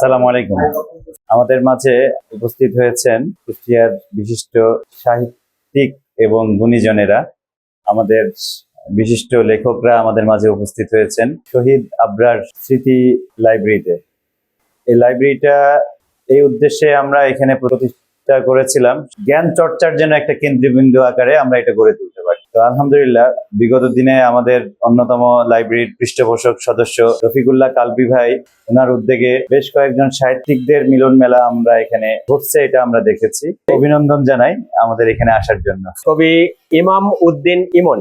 আসসালামু আলাইকুম। আমাদের মাঝে উপস্থিত হয়েছেন কুষ্টিয়ার বিশিষ্ট সাহিত্যিক এবং গুণীজনেরা। আমাদের বিশিষ্ট লেখকরা আমাদের মাঝে উপস্থিত হয়েছেন। শহীদ আবরার স্মৃতি লাইব্রেরিতে। এই লাইব্রেরিটা, এই উদ্দেশ্যে আমরা এখানে প্রতিষ্ঠা করেছিলাম। জ্ঞান চর্চার জন্য একটা কেন্দ্রবিন্দু আকারে আমরা এটা গড়ে তুলতে পারি। তো আলহামদুলিল্লাহ, বিগত দিনে আমাদের অন্যতম লাইব্রেরির পৃষ্ঠপোষক সদস্য রফিকুল্লাহ কালবি ভাই ওনার উদ্যোগে বেশ কয়েকজন সাহিত্যিকদের মিলন মেলা আমরা এখানে ঘটছে, এটা আমরা দেখেছি। অভিনন্দন জানাই আমাদের এখানে আসার জন্য। কবি ইমাম উদ্দিন ইমন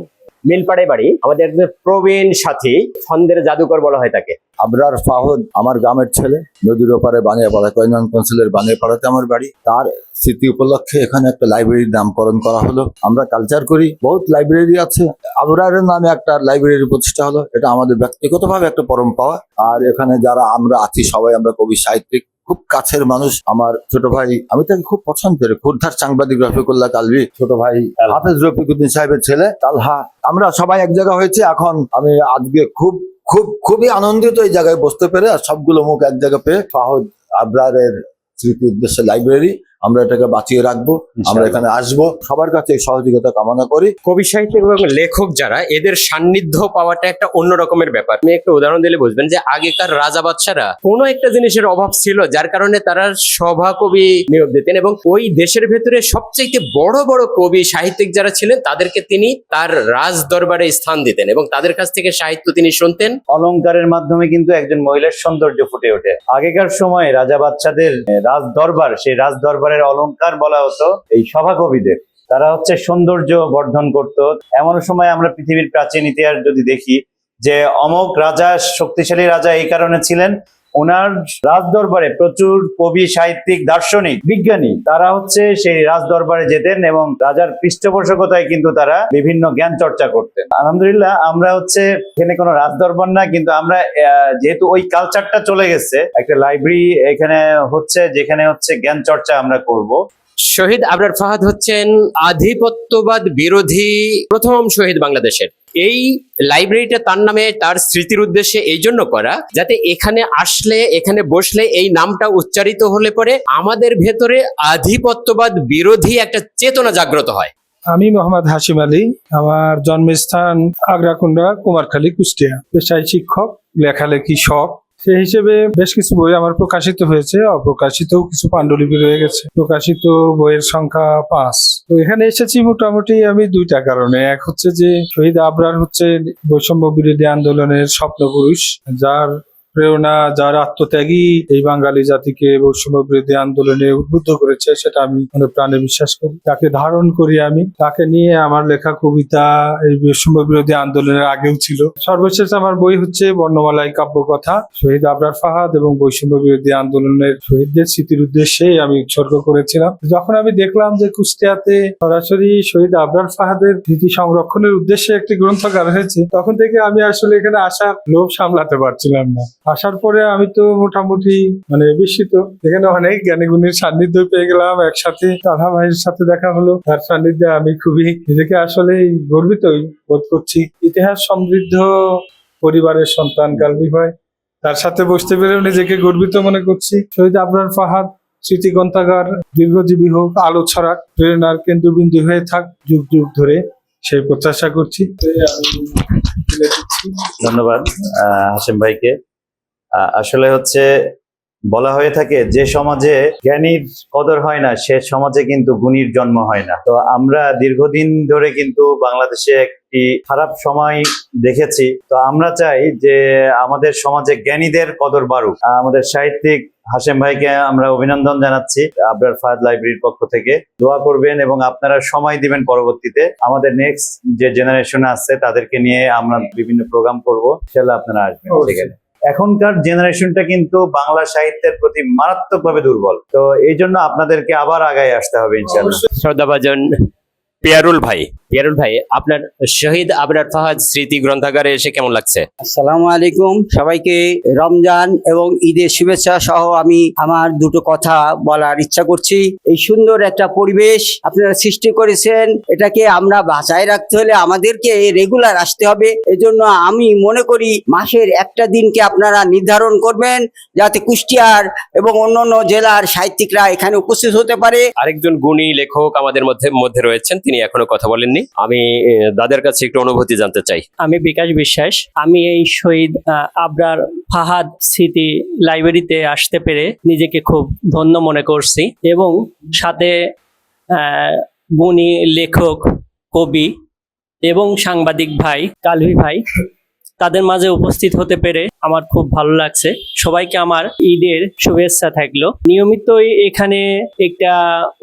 মিলপাড়ে বাড়ি, আমাদের প্রবীণ সাথী, ছন্দের জাদুকর বলা হয় তাকে। আবরার ফাহদ, আমার গ্রামের ছেলে, নদীর ওপারে বানিয়াপাড়া কয়নান কনসিলের বানিয়াপাড়াতে আমার বাড়ি। তার স্মৃতি উপলক্ষে এখানে একটা লাইব্রেরির নামকরণ করা হলো। আমরা কালচার করি, বহুত লাইব্রেরি আছে। আবরারের নামে একটা লাইব্রেরি প্রতিষ্ঠা হলো। এটা আমাদের ব্যক্তিগতভাবে একটা পরম পাওয়া। আর এখানে যারা আমরা আছি, সবাই আমরা কবি, সাহিত্যিক, খুব কাছের মানুষ। আমার ছোট ভাই, আমি তাকে খুব পছন্দ করি। খুর্ধার সাংবাদিক রফিকুল্লাহ কালবি ছোট ভাই হাফেজ রফিকুদ্দিন সাহেবের ছেলে, তালহা। আমরা সবাই এক জায়গা হয়েছে। এখন আমি আজকে খুব খুব, খুবই আনন্দিত এই জায়গায় বসতে পেরে আর সবগুলো মুখ এক জায়গা পেয়ে ফাহদ আবরারের স্মৃতি উদ্দেশ্যে লাইব্রেরি আমরা এটাকে বাঁচিয়ে রাখব আমরা এখানে আসব। সবার কাছে এই সহযোগিতা কামনা করি। কবি সাহিত্যিক এবং লেখক যারা এদের সান্নিধ্য পাওয়াটা একটা অন্য রকমের ব্যাপার। আমি একটা উদাহরণ দিলে বুঝবেন যে আগেকার রাজা বাদশারা কোনো একটা জিনিসের অভাব ছিল যার কারণে তারা সভা কবি নিয়োগ দিতেন এবং ওই দেশের ভেতরে সবচেয়ে বড় বড় কবি সাহিত্যিক যারা ছিলেন তাদেরকে তিনি তার রাজ দরবারে স্থান দিতেন এবং তাদের কাছ থেকে সাহিত্য তিনি শুনতেন। অলংকারের মাধ্যমে কিন্তু একজন মহিলার সৌন্দর্য ফুটে ওঠে। আগেকার সময় রাজা বাচ্চাদের রাজ দরবার সেই রাজ দরবারের অলংকার বলা হতো, এই সভা কবিদের তারা হচ্ছে সৌন্দর্য বর্ধন করত। এমন সময় আমরা পৃথিবীর প্রাচীন ইতিহাস যদি দেখি যে অমক রাজা, শক্তিশালী রাজা এই কারণে ছিলেন ওনার রাজ দরবারে প্রচুর কবি, সাহিত্যিক, দার্শনিক, বিজ্ঞানী, তারা হচ্ছে সেই রাজ দরবারে যেতেন এবং রাজার পৃষ্ঠপোষকতায় কিন্তু তারা বিভিন্ন জ্ঞান চর্চা করতেন। আলহামদুলিল্লাহ, আমরা হচ্ছে এখানে কোনো রাজ দরবার না, কিন্তু আমরা যেহেতু ওই কালচারটা চলে গেছে, একটা লাইব্রেরি এখানে হচ্ছে যেখানে হচ্ছে জ্ঞান চর্চা আমরা করব। শহীদ আবরার ফাহাদ হচ্ছেন আধিপত্যবাদ বিরোধী প্রথম শহীদ বাংলাদেশের। এই লাইব্রেরিটা তার নামে তার স্মৃতির উদ্দেশ্যে এই জন্য করা যাতে এখানে আসলে, এখানে বসলে এই নামটা উচ্চারিত হলে পরে আমাদের ভেতরে আধিপত্যবাদ বিরোধী একটা চেতনা জাগ্রত হয়। আমি মোহাম্মদ হাসিম আলী, আমার জন্মস্থান আগ্রাকুন্ডা কুমারখালী, কুষ্টিয়া। পেশায় শিক্ষক, লেখালেখি শখ। সেই হিসেবে বেশ কিছু বই আমার প্রকাশিত হয়েছে, অপ্রকাশিত কিছু পাণ্ডুলিপি রয়ে গেছে। প্রকাশিত বইয়ের সংখ্যা পাঁচ। তো এখানে এসেছি মোটামুটি আমি দুইটা কারণে। এক হচ্ছে যে শহীদ আবরার হচ্ছে বৈষম্য বিরোধী আন্দোলনের স্বপ্নপুরুষ, যার প্রেরণা, যার আত্মত্যাগী এই বাঙালি জাতিকে বৈষম্য বিরোধী আন্দোলনে উদ্বুদ্ধ করেছে, সেটা আমি মনে প্রাণে বিশ্বাস করি। তাকে ধারণ করি আমি। তাকে নিয়ে আমার লেখা কবিতা এই বৈষম্য বিরোধী আন্দোলনের আগেও ছিল। সর্বশেষ আমার বই হচ্ছে বর্ণমালাই কাব্যকথা, শহীদ আবরার ফাহাদ এবং বৈষম্য বিরোধী আন্দোলনের শহীদদের স্মৃতির উদ্দেশ্যে আমি উৎসর্গ করেছিলাম। যখন আমি দেখলাম যে কুষ্টিয়াতে সরাসরি শহীদ আবরার ফাহাদের স্মৃতি সংরক্ষণের উদ্দেশ্যে একটি গ্রন্থাগার হয়েছে, তখন থেকে আমি আসলে এখানে আসার লোভ সামলাতে পারছিলাম না। আসার পরে আমি তো মোটামুটি মানে বিস্মিত। এখানে অনেক জ্ঞানী গুণীর সান্নিধ্য পেয়ে গেলাম একসাথে। তালহা ভাইয়ের সাথে দেখা হলো। তার সান্নিধ্যে আমি খুবই নিজেকে আসলে গর্বিতই বোধ করছি। ইতিহাস সমৃদ্ধ পরিবারের সন্তান গালবি ভাই। তার সাথে বসতে পেরেও নিজেকে গর্বিত মনে করছি। শহীদ আবরার ফাহাদ, স্মৃতি গ্রন্থাগার, দীর্ঘজীবী হোক, আলো ছড়াক, প্রেরণার কেন্দ্রবিন্দু হয়ে থাক, যুগ যুগ ধরে সেই প্রত্যাশা করছি। ধন্যবাদ হাসিম ভাইকে। আসলে হচ্ছে বলা হয়ে থাকে যে সমাজে জ্ঞানীর কদর হয় না সে সমাজে কিন্তু গুণীর জন্ম হয় না। তো আমরা দীর্ঘদিন ধরে কিন্তু বাংলাদেশে একটি খারাপ সময় দেখেছি। তো আমরা চাই যে আমাদের সমাজে জ্ঞানীদের কদর বাড়ুক। আমাদের সাহিত্যিক হাসেম ভাইকে আমরা অভিনন্দন জানাচ্ছি আবরার ফাহাদ লাইব্রেরির পক্ষ থেকে। দোয়া করবেন এবং আপনারা সময় দিবেন পরবর্তীতে। আমাদের নেক্সট যে জেনারেশন আছে তাদেরকে নিয়ে আমরা বিভিন্ন প্রোগ্রাম করব। সেটা আপনারা আসবেন সেখানে। এখনকার জেনারেশনটা কিন্তু বাংলা সাহিত্যের প্রতি মারাত্মকভাবে দুর্বল। তো এই জন্য আপনাদেরকে আবার আগায় আসতে হবে ইনশাল্লাহ শ্রদ্ধাভাজন পিয়ারুল ভাই। পিয়ারুল ভাই আপনার শহীদ আবরার ফাহাদ স্মৃতি গ্রন্থাগারে এসে কেমন লাগছে? আসসালামু আলাইকুম। সবাইকে রমজান এবং ঈদের শুভেচ্ছা সহ আমি আমার দুটো কথা বলার ইচ্ছা করছি। এই সুন্দর একটা পরিবেশ আপনারা সৃষ্টি করেছেন এটাকে আমরা বাঁচায় রাখতে হলে আমাদেরকে রেগুলার আসতে হবে। এজন্য আমি মনে করি মাসের একটা দিনকে আপনারা নির্ধারণ করবেন যাতে কুষ্টিয়ার এবং অন্যান্য জেলার সাহিত্যিকরা এখানে উপস্থিত হতে পারে। আরেকজন গুণী লেখক আমাদের মধ্যে মধ্যে রয়েছেন তিনি এখনও কথা বলেননি। আমি দাদার কাছে একটু অনুভূতি জানতে চাই। আমি বিকাশ বিশ্বাস। আমি এই শহীদ আবরার ফাহাদ স্মৃতি লাইব্রেরিতে আসতে পেরে নিজেকে খুব ধন্য মনে করছি এবং সাথে গুণী লেখক, কবি এবং সাংবাদিক ভাই, কালভি ভাই, তাদের মাঝে উপস্থিত হতে পেরে আমার খুব ভালো লাগছে। সবাইকে আমার ঈদের শুভেচ্ছা থাকল। নিয়মিতই এখানে একটা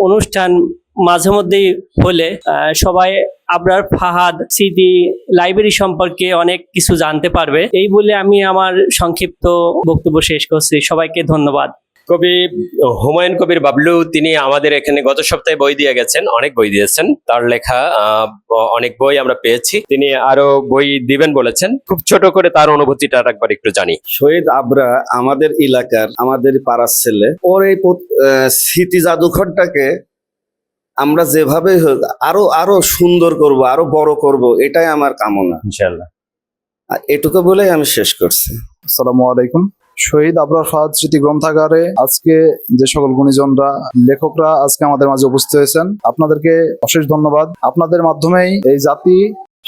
অনুষ্ঠান মাঝে মধ্যেই হলে আহ, সবাই আবরার ফাহাদ স্মৃতি লাইব্রেরি সম্পর্কে অনেক কিছু জানতে পারবে। এই বলে আমি আমার সংক্ষিপ্ত বক্তব্য শেষ করছি। সবাইকে ধন্যবাদ। কবি হুমায়ুন কবির বাবলু তিনি আমাদের এখানে গত সপ্তাহে বই দিয়ে গেছেন অনেক বই দিয়েছেন। তার লেখা আহ, অনেক বই আমরা পেয়েছি। তিনি আরও বই দিবেন বলেছেন। খুব ছোট করে তার অনুভূতিটা আর একবার একটু জানি। শহীদ আবরা আমাদের এলাকার আমাদের পাড়ার ছেলে ওর এই স্মৃতি জাদুঘরটাকে আমরা যেভাবে হোক আরও আরও সুন্দর করব আরও বড় করব এটাই আমার কামনা। ইনশাল্লাহ আর এটুকু বলেই আমি শেষ করছি। আসসালামু আলাইকুম। শহীদ আবরার ফাহাদ স্মৃতি গ্রন্থাগারে আজকে যে সকল গুণীজনরা লেখকরা আজকে আমাদের মাঝে উপস্থিত হয়েছেন আপনাদেরকে অশেষ ধন্যবাদ। আপনাদের মাধ্যমেই এই জাতি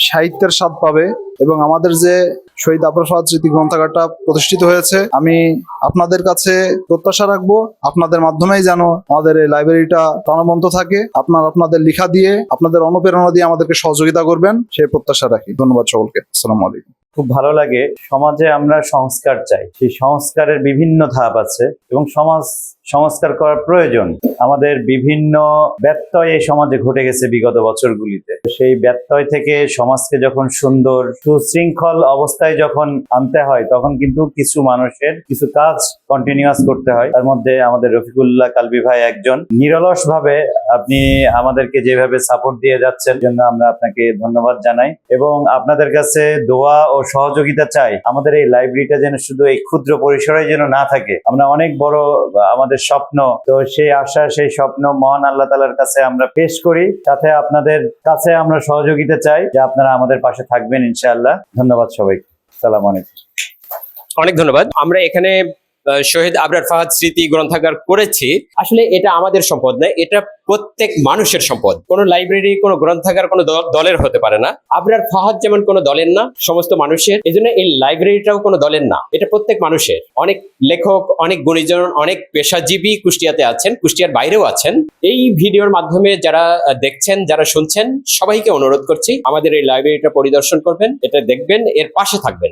সাহিত্যের স্বাদ পাবে এবং আমাদের যে শহীদ আবরার ফাহাদ স্মৃতি গ্রন্থাগারটা প্রতিষ্ঠিত হয়েছে। আমি আপনাদের কাছে প্রত্যাশা রাখব, আপনাদের মাধ্যমেই যেন আমাদের এই লাইব্রেরিটা প্রাণবন্ত থাকে। আপনার আপনাদের লেখা দিয়ে, আপনাদের অনুপ্রেরণা দিয়ে আমাদেরকে সহযোগিতা করবেন, সেই প্রত্যাশা রাখি। ধন্যবাদ সকলকে। আসসালামু আলাইকুম। খুব ভালো লাগে সমাজে আমরা সংস্কার চাই। সেই সংস্কারের বিভিন্ন ধাপ আছে এবং সমাজ সংস্কার করার প্রয়োজন। আমাদের বিভিন্ন ব্যত্যয় এই সমাজে ঘটে গেছে বিগত বছরগুলিতে। সেই ব্যত্যয় থেকে সমাজকে যখন সুন্দর, সুশৃঙ্খল অবস্থায় যখন আনতে হয়, তখন কিন্তু কিছু মানুষের কিছু কাজ কন্টিনিউয়াস করতে হয়। তার মধ্যে আমাদের রফিকুল্লাহ কালবি ভাই একজন। নিরলস ভাবে আপনি আমাদেরকে যেভাবে সাপোর্ট দিয়ে যাচ্ছেন জন্য আমরা আপনাকে ধন্যবাদ জানাই। এবং আপনাদের কাছে দোয়া ও সহযোগিতা চাই। আমাদের এই লাইব্রেরিটা যেন শুধু এই ক্ষুদ্র পরিসরে যেন না থাকে। আমরা অনেক বড় আমাদের স্বপ্ন। তো সেই আশা সেই স্বপ্ন মহান আল্লাহ তালার কাছে আমরা পেশ করি। সাথে আপনাদের কাছে আমরা সহযোগিতা চাই যে আপনারা আমাদের পাশে থাকবেন ইনশাআল্লাহ। ধন্যবাদ সবাইকে। সালাম আলাইকুম। অনেক ধন্যবাদ। আমরা এখানে শহীদ আবরার ফাহাদ স্মৃতি গ্রন্থাগার করেছি। আসলে এটা আমাদের সম্পদ না এটা প্রত্যেক মানুষের সম্পদ। কোনো লাইব্রেরি, কোনো গ্রন্থাগার, কোনো দলের হতে পারে না। আবরার ফাহাদ যেমন কোনো দলের না, সমস্ত মানুষের। এই জন্য এই লাইব্রেরিটাও কোনো দলের না, এটা প্রত্যেক মানুষের। অনেক লেখক, অনেক গুণীজন, অনেক পেশাজীবী কুষ্টিয়াতে আছেন, কুষ্টিয়ার বাইরেও আছেন। এই ভিডিওর মাধ্যমে যারা দেখছেন, যারা শুনছেন, সবাইকে অনুরোধ করছি, আমাদের এই লাইব্রেরিটা পরিদর্শন করবেন, এটা দেখবেন, এর পাশে থাকবেন।